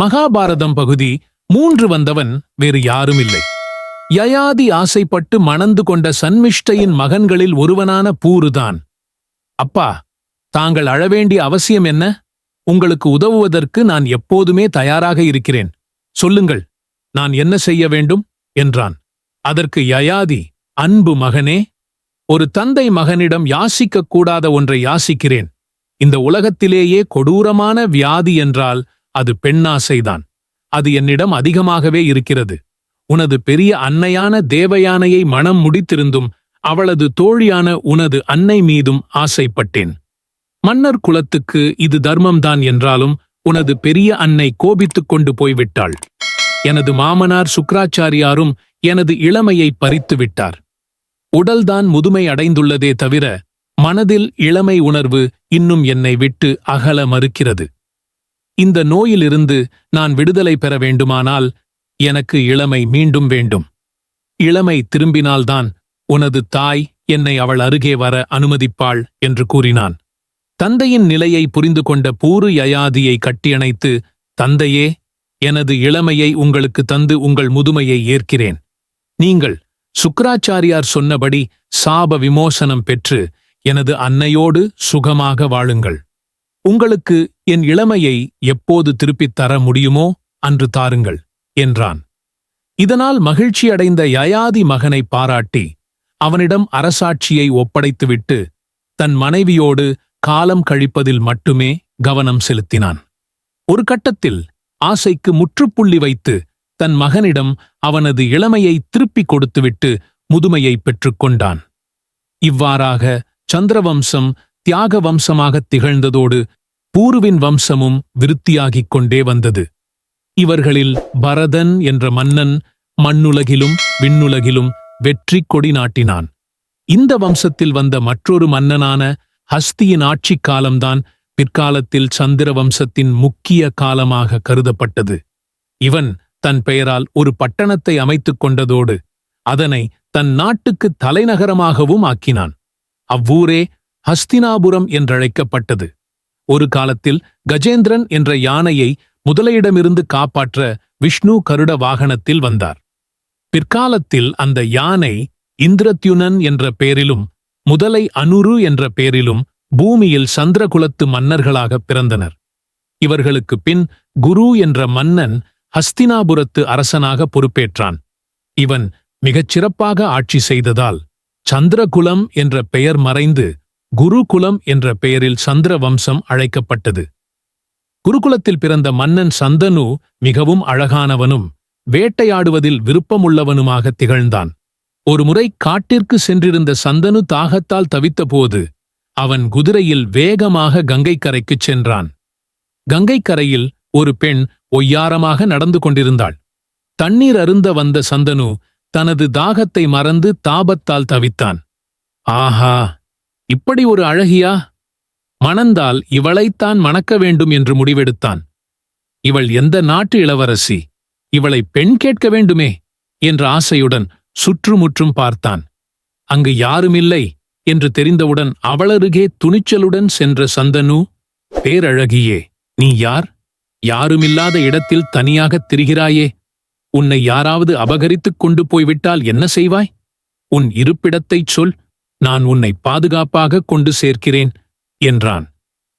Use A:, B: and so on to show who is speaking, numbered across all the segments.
A: மகாபாரதம் பகுதி மூன்று வந்தவன் வேறு யாரும் இல்லை யயாதி ஆசைப்பட்டு மணந்து கொண்ட சன்மிஷ்டையின் மகன்களில் ஒருவனான பூருதான். அப்பா தாங்கள் அழவேண்டிய அவசியம் என்ன? உங்களுக்கு உதவுவதற்கு நான் எப்போதுமே தயாராக இருக்கிறேன். சொல்லுங்கள் நான் என்ன செய்ய வேண்டும்? என்றான். அதற்கு யயாதி அன்பு மகனே ஒரு தந்தை மகனிடம் யாசிக்கக்கூடாத ஒன்றை யாசிக்கிறேன். இந்த உலகத்திலேயே கொடூரமான வியாதி என்றால் அது பெண்ணாசைதான். அது என்னிடம் அதிகமாகவே இருக்கிறது. உனது பெரிய அன்னையான தேவயானையை மனம் முடித்திருந்தும் அவளது தோழியான உனது அன்னை மீதும் ஆசைப்பட்டேன். மன்னர் குலத்துக்கு இது தர்மம்தான் என்றாலும் உனது பெரிய அன்னை கோபித்துக் கொண்டு போய்விட்டாள். எனது மாமனார் சுக்ராச்சாரியாரும் எனது இளமையை பறித்து விட்டார். உடல்தான் முதுமை அடைந்துள்ளதே தவிர மனதில் இளமை உணர்வு இன்னும் என்னை விட்டு அகல மறுக்கிறது. இந்த நோயிலிருந்து நான் விடுதலை பெற வேண்டுமானால் எனக்கு இளமை மீண்டும் வேண்டும். இளமை திரும்பினால்தான் உனது தாய் என்னை அவள் அருகே வர அனுமதிப்பாள் என்று கூறினான். தந்தையின் நிலையை புரிந்து கொண்ட பூரு யயாதியை கட்டியணைத்து தந்தையே எனது இளமையை உங்களுக்கு தந்து உங்கள் முதுமையை ஏற்கிறேன். நீங்கள் சுக்ராச்சாரியார் சொன்னபடி சாப விமோசனம் பெற்று எனது அன்னையோடு சுகமாக வாழுங்கள். உங்களுக்கு என் இளமையை எப்போது திருப்பித் தர முடியுமோ அன்று தாருங்கள் என்றான். இதனால் மகிழ்ச்சியடைந்த யயாதி மகனை பாராட்டி அவனிடம் அரசாட்சியை ஒப்படைத்துவிட்டு தன் மனைவியோடு காலம் கழிப்பதில் மட்டுமே கவனம் செலுத்தினான். ஒரு கட்டத்தில் ஆசைக்கு முற்றுப்புள்ளி வைத்து தன் மகனிடம் அவனது இளமையை திருப்பிக் கொடுத்துவிட்டு முதுமையை பெற்றுக்கொண்டான் இவ்வாறாக சந்திரவம்சம் தியாக வம்சமாகத் திகழ்ந்ததோடு பூருவின் வம்சமும் விருத்தியாகிக் கொண்டே வந்தது. இவர்களில் பரதன் என்ற மன்னன் மண்ணுலகிலும் விண்ணுலகிலும் வெற்றி கொடி நாட்டினான். இந்த வம்சத்தில் வந்த மற்றொரு மன்னனான ஹஸ்தியின் ஆட்சிக் காலம்தான் பிற்காலத்தில் சந்திர வம்சத்தின் முக்கிய காலமாக கருதப்பட்டது. இவன் தன் பெயரால் ஒரு பட்டணத்தை அமைத்துக் கொண்டதோடு அதனை தன் நாட்டுக்கு தலைநகரமாகவும் ஆக்கினான். அவ்வூரே ஹஸ்தினாபுரம் என்றழைக்கப்பட்டது. ஒரு காலத்தில் கஜேந்திரன் என்ற யானையை முதலையிடமிருந்து காப்பாற்ற விஷ்ணு கருட வாகனத்தில் வந்தார். பிற்காலத்தில் அந்த யானை இந்திரத்யுனன் என்ற பெயரிலும் முதலை அனுரு என்ற பெயரிலும் பூமியில் சந்திரகுலத்து மன்னர்களாக பிறந்தனர். இவர்களுக்கு பின் குரு என்ற மன்னன் ஹஸ்தினாபுரத்து அரசனாக பொறுப்பேற்றான். இவன் மிகச் சிறப்பாக ஆட்சி செய்ததால் சந்திரகுலம் என்ற பெயர் மறைந்து குருகுலம் என்ற பெயரில் சந்திர வம்சம் அழைக்கப்பட்டது. குருகுலத்தில் பிறந்த மன்னன் சந்தனு மிகவும் அழகானவனும் வேட்டையாடுவதில் விருப்பமுள்ளவனுமாக திகழ்ந்தான். ஒருமுறை காட்டிற்கு சென்றிருந்த சந்தனு தாகத்தால் தவித்தபோது அவன் குதிரையில் வேகமாக கங்கைக்கரைக்குச் சென்றான். கங்கைக்கரையில் ஒரு பெண் ஒய்யாரமாக நடந்து கொண்டிருந்தாள். தண்ணீர் அருந்த வந்த சந்தனு தனது தாகத்தை மறந்து தாபத்தால் தவித்தான். ஆஹா! இப்படி ஒரு அழகியா? மணந்தால் இவளைத்தான் மணக்க வேண்டும் என்று முடிவெடுத்தான். இவள் எந்த நாட்டு இளவரசி? இவளை பெண் கேட்க வேண்டுமே? என்ற ஆசையுடன் சுற்றுமுற்றும் பார்த்தான். அங்கு யாருமில்லை என்று தெரிந்தவுடன் அவளருகே துணிச்சலுடன் சென்ற சந்தனு பேரழகியே நீ யார்? யாருமில்லாத இடத்தில் தனியாகத் திரிகிறாயே? உன்னை யாராவது அபகரித்துக் கொண்டு போய்விட்டால் என்ன செய்வாய்? உன் இருப்பிடத்தைச் சொல். நான் உன்னை பாதுகாப்பாக கொண்டு சேர்க்கிறேன் என்றான்.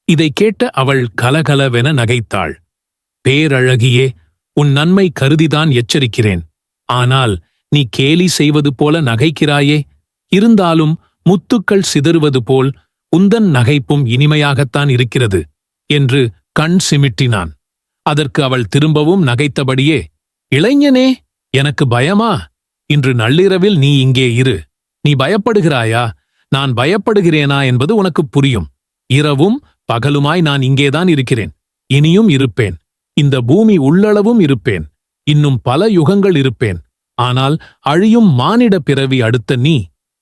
A: இதை கேட்ட அவள் கலகலவென நகைத்தாள். பேரழகியே உன் நன்மை கருதிதான் எச்சரிக்கிறேன். ஆனால் நீ கேலி செய்வது போல நகைக்கிறாயே இருந்தாலும் முத்துக்கள் சிதறுவது போல் உந்தன் நகைப்பும் இனிமையாகத்தான் இருக்கிறது என்று கண் சிமிட்டினான். அதற்கு அவள் திரும்பவும் நகைத்தபடியே இளைஞனே எனக்கு பயமா? இன்று நள்ளிரவில் நீ இங்கே இரு. நீ பயப்படுகிறாயா? நான் பயப்படுகிறேனா என்பது உனக்கு புரியும். இரவும் பகலுமாய் நான் இங்கேதான் இருக்கிறேன். இனியும் இருப்பேன். இந்த பூமி உள்ளளவும் இருப்பேன். இன்னும் பல யுகங்கள் இருப்பேன். ஆனால் அழியும் மானிட பிறவி அடுத்த நீ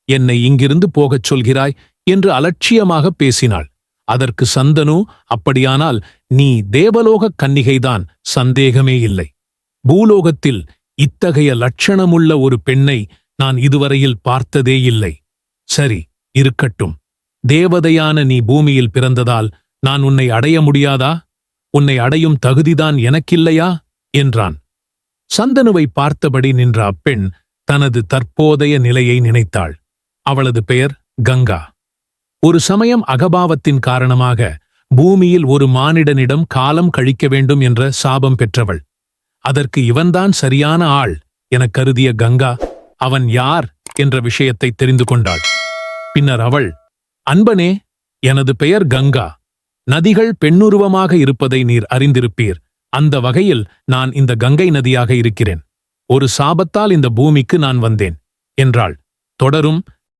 A: என்னை இங்கிருந்து போகச் சொல்கிறாய் என்று அலட்சியமாக பேசினாள். அதற்கு சந்தனு அப்படியானால் நீ தேவலோகக் கன்னிகைதான் சந்தேகமே இல்லை. பூலோகத்தில் இத்தகைய லட்சணமுள்ள ஒரு பெண்ணை நான் இதுவரையில் பார்த்ததே இல்லை. சரி இருக்கட்டும். தேவதையான நீ பூமியில் பிறந்ததால் நான் உன்னை அடைய முடியாதா? உன்னை அடையும் தகுதிதான் எனக்கில்லையா? என்றான். சந்தனுவை பார்த்தபடி நின்ற அப்பெண் தனது தற்போதைய நிலையை நினைத்தாள். அவளது பெயர் கங்கா. ஒரு சமயம் அகபாவத்தின் காரணமாக பூமியில் ஒரு மானிடனிடம் காலம் கழிக்க வேண்டும் என்ற சாபம் பெற்றவள். அதற்கு இவன்தான் சரியான ஆள் எனக் கருதிய கங்கா அவன் யார்? என்ற விஷயத்தை தெரிந்து கொண்டாள். பின்னர் அவள் அன்பனே எனது பெயர் கங்கா. நதிகள் பெண்ணுருவமாக இருப்பதை நீர் அறிந்திருப்பீர். அந்த வகையில் நான் இந்த கங்கை நதியாக இருக்கிறேன். ஒரு சாபத்தால் இந்த பூமிக்கு நான் வந்தேன். என்றாள். தொடரும்.